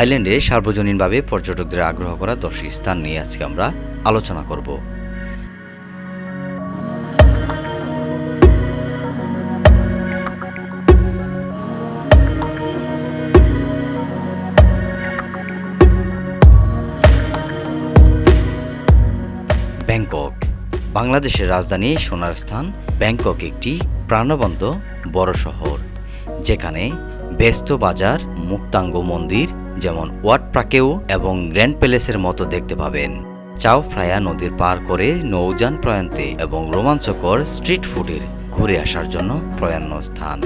থাইল্যান্ডে সার্বজনীনভাবে পর্যটকদের আগ্রহ করা দশটি স্থান নিয়ে আজকে আমরা আলোচনা করব। ব্যাংকক, বাংলাদেশের রাজধানী সোনার স্থান, ব্যাংকক একটি প্রাণবন্ত বড় শহর, যেখানে ব্যস্ত বাজার, মুক্তাঙ্গ মন্দির যেমন ওয়াট প্রাকেও এবং গ্র্যান্ড প্যালেসের মতো দেখতে পাবেন। চাও ফ্রায়া নদীর পার করে নৌযান প্রয়ান্তে এবং রোমাঞ্চকর স্ট্রিট ফুডের ঘুরে আসার জন্য প্রয়ান্ন স্থান।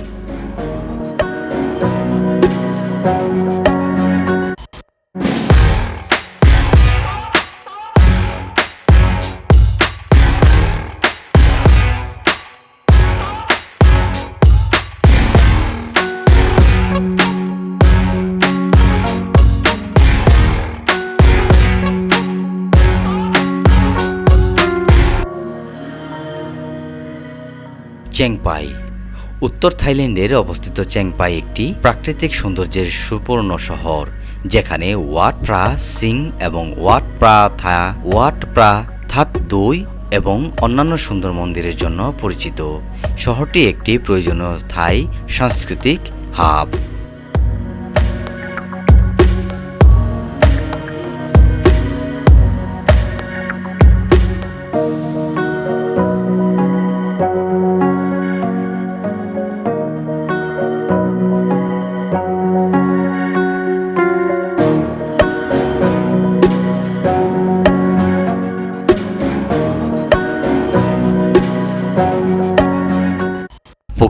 চেংপাই। উত্তর থাইল্যান্ডের অবস্থিত চেংপাই একটি প্রাকৃতিক সৌন্দর্যের সুপর্ণ শহর, যেখানে ওয়াট প্রা সিং এবং ওয়াট প্রা থা, ওয়াট প্রা থাত দুই এবং অন্যান্য সুন্দর মন্দিরের জন্য পরিচিত। শহরটি একটি প্রয়োজনীয় স্থায়ী সাংস্কৃতিক হাব।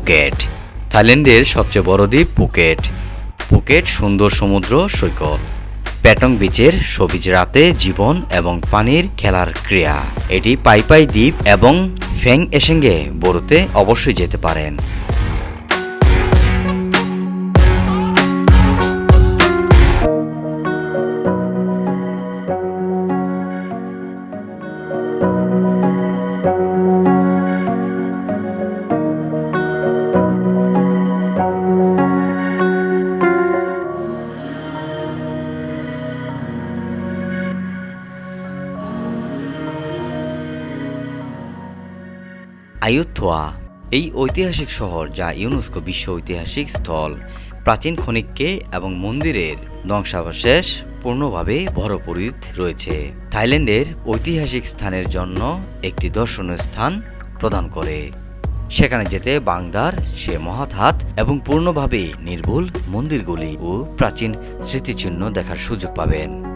ফুকেট থাইল্যান্ডের সবচেয়ে বড় দ্বীপ পুকেট। পুকেট সুন্দর সমুদ্র সৈকত। প্যাটং বিচের সবিজ রাতে জীবন এবং পানির খেলার ক্রিয়া। এটি পাইপাই দ্বীপ এবং ফ্যাং এসেঙ্গে বড়তে অবশ্যই যেতে পারেন। আয়ুথোয়া এই ঐতিহাসিক শহর যা ইউনেস্কো বিশ্ব ঐতিহাসিক স্থল, প্রাচীন খনিককে এবং মন্দিরের ধ্বংসাবশেষ পূর্ণভাবে ভরপূরিত রয়েছে। থাইল্যান্ডের ঐতিহাসিক স্থানের জন্য একটি দর্শনীয় স্থান প্রদান করে। সেখানে যেতে বাংদার সে মহৎ হাত এবং পূর্ণভাবে নির্ভুল মন্দিরগুলি ও প্রাচীন স্মৃতিচিহ্ন দেখার সুযোগ পাবেন।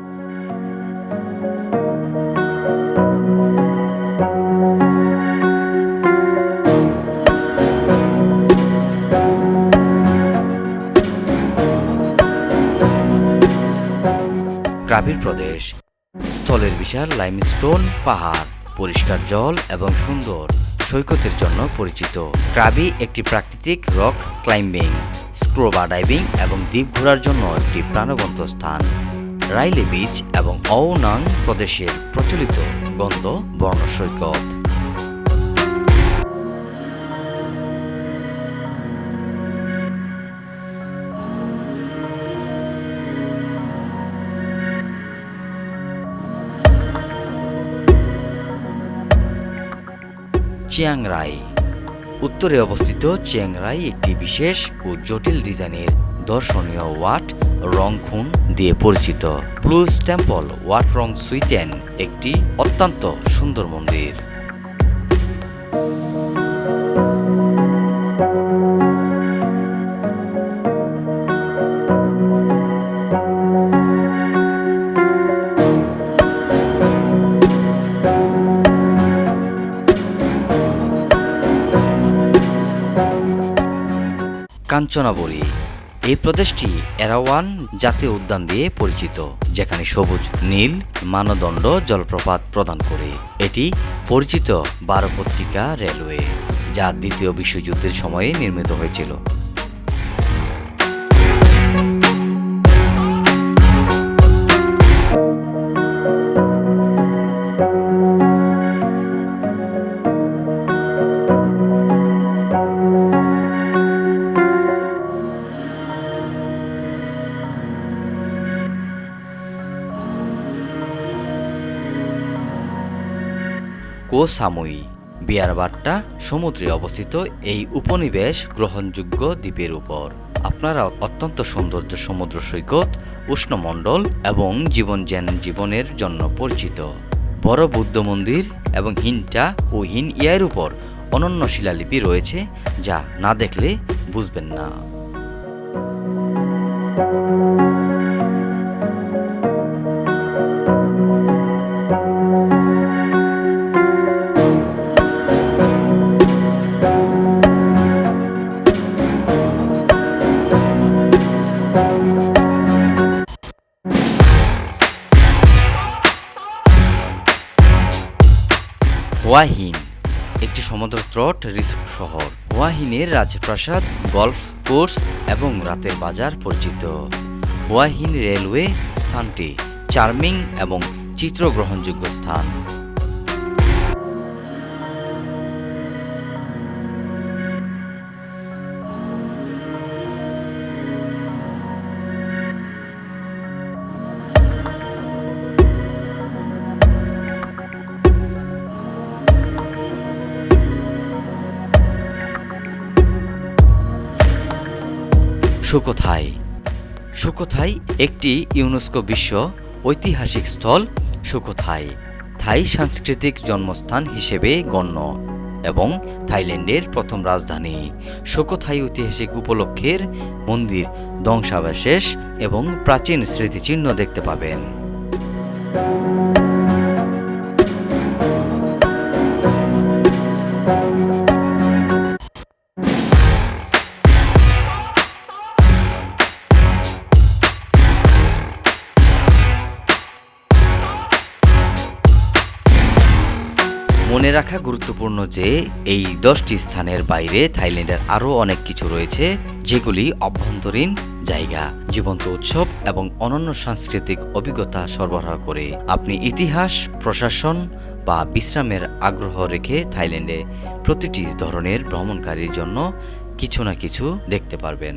ক্রাবির প্রদেশ। স্থলের বিশাল লাইমস্টোন পাহাড়, পরিষ্কার জল এবং সুন্দর সৈকতের জন্য পরিচিত। ক্রাবি একটি প্রাকৃতিক রক ক্লাইম্বিং স্ক্রোবা ডাইভিং এবং দ্বীপ ঘোরার জন্য একটি প্রাণবন্ত স্থান। রাইলে বিচ এবং অওনাং প্রদেশের প্রচলিত গন্ধ বর্ণ সৈকত। চিয়াংরাই। উত্তরে অবস্থিত চিয়াংরাই একটি বিশেষ ও জটিল ডিজাইনের দর্শনীয় ওয়াট রং খুন দিয়ে পরিচিত। Blue temple Wat Rong Suea Ten একটি অত্যন্ত সুন্দর মন্দির। কাঞ্চনাবরী। এই প্রদেশটি এরাওয়ান জাতীয় উদ্যান দিয়ে পরিচিত, যেখানে সবুজ, নীল, মানদণ্ড জলপ্রপাত প্রদান করে। এটি পরিচিত বারো পত্রিকা রেলওয়ে, যা দ্বিতীয় বিশ্বযুদ্ধের সময়ে নির্মিত হয়েছিল। কো সামুই বিয়ারবাট্টা সমুদ্রে অবস্থিত এই উপনিবেশ গ্রহণযোগ্য দ্বীপের উপর। আপনারা অত্যন্ত সৌন্দর্য সমুদ্র সৈকত, উষ্ণমণ্ডল এবং জীবন জ্ঞান জীবনের জন্য পরিচিত। বড় বুদ্ধ মন্দির এবং হিনটা ও হিন ইয়ার উপর অনন্য শিলালিপি রয়েছে যা না দেখলে বুঝবেন না। ওয়াহিন একটি সমুদ্র তট, রিসোর্ট শহর। ওয়াহিনের রাজপ্রাসাদ, গল্ফ কোর্স এবং রাতের বাজার পরিচিত। ওয়াহিন রেলওয়ে স্থানটি চার্মিং এবং চিত্রগ্রহণযোগ্য স্থান। সুকোথাই সুকোথাই একটি ইউনেস্কো বিশ্ব ঐতিহাসিক স্থল সুকোথাই থাই সাংস্কৃতিক জন্মস্থান হিসেবে গণ্য এবং থাইল্যান্ডের প্রথম রাজধানী। সুকোথাই ঐতিহাসিক উপলক্ষের মন্দির, ধ্বংসাবশেষ এবং প্রাচীন স্মৃতিচিহ্ন দেখতে পাবেন। রাখা গুরুত্বপূর্ণ যে, এই দশটি স্থানের বাইরে থাইল্যান্ডের আরও অনেক কিছু রয়েছে, যেগুলি অভ্যন্তরীণ জায়গা, জীবন্ত উৎসব এবং অনন্য সাংস্কৃতিক অভিজ্ঞতা সরবরাহ করে। আপনি ইতিহাস, প্রশাসন বা বিশ্রামের আগ্রহ রেখে থাইল্যান্ডে প্রতিটি ধরনের ভ্রমণকারীর জন্য কিছু না কিছু দেখতে পারবেন।